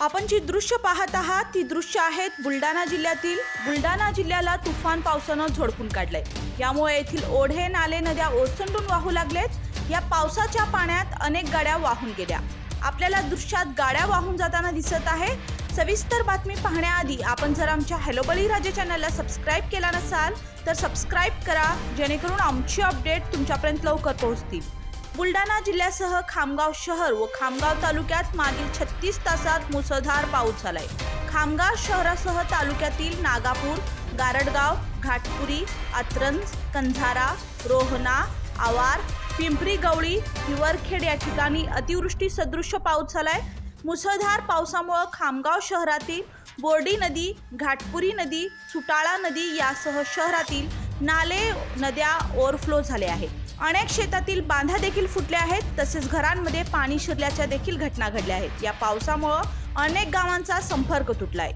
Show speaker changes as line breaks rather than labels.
आपण जी दृश्य पाहत आहात ती दृश्य आहेत बुलढाणा जिल्ह्यातील. बुलढाणा जिल्ह्याला तुफान पावसानं झोडपून काढलंय. यामुळे येथील ओढे नाले नद्या ओसंडून वाहू लागलेत. या पावसाच्या पाण्यात अनेक गाड्या वाहून गेल्या. आपल्याला दृश्यात गाड्या वाहून जाताना दिसत आहे. सविस्तर बातमी पाहण्याआधी आपण जर आमच्या हॅलो बळीराजे चॅनलला सबस्क्राईब केला नसाल तर सबस्क्राईब करा जेणेकरून आमची अपडेट तुमच्यापर्यंत लवकर पोहोचतील. बुलढाणा जिल्ह्यासह खामगाव शहर व खामगाव तालुक्यात मागील छत्तीस तासात मुसळधार पाऊस झालाय. खामगाव शहरासह तालुक्यातील नागापूर गारडगाव घाटपुरी अत्रंज कंझारा रोहना आवार पिंपरी गवळी हिवरखेड या ठिकाणी अतिवृष्टी सदृश पाऊस झालाय. मुसळधार पावसामुळं खामगाव शहरातील बोर्डी नदी घाटपुरी नदी सुटाळा नदी यासह शहरातील नाले नद्या ओव्हरफ्लो झाले आहेत. अनेक शेतातील बांधा देखील फुटल्या आहेत तसेच घरांमध्ये पाणी शिरल्याच्या देखील घटना घडल्या आहेत. या पावसामुळं अनेक गावांचा संपर्क तुटलाय.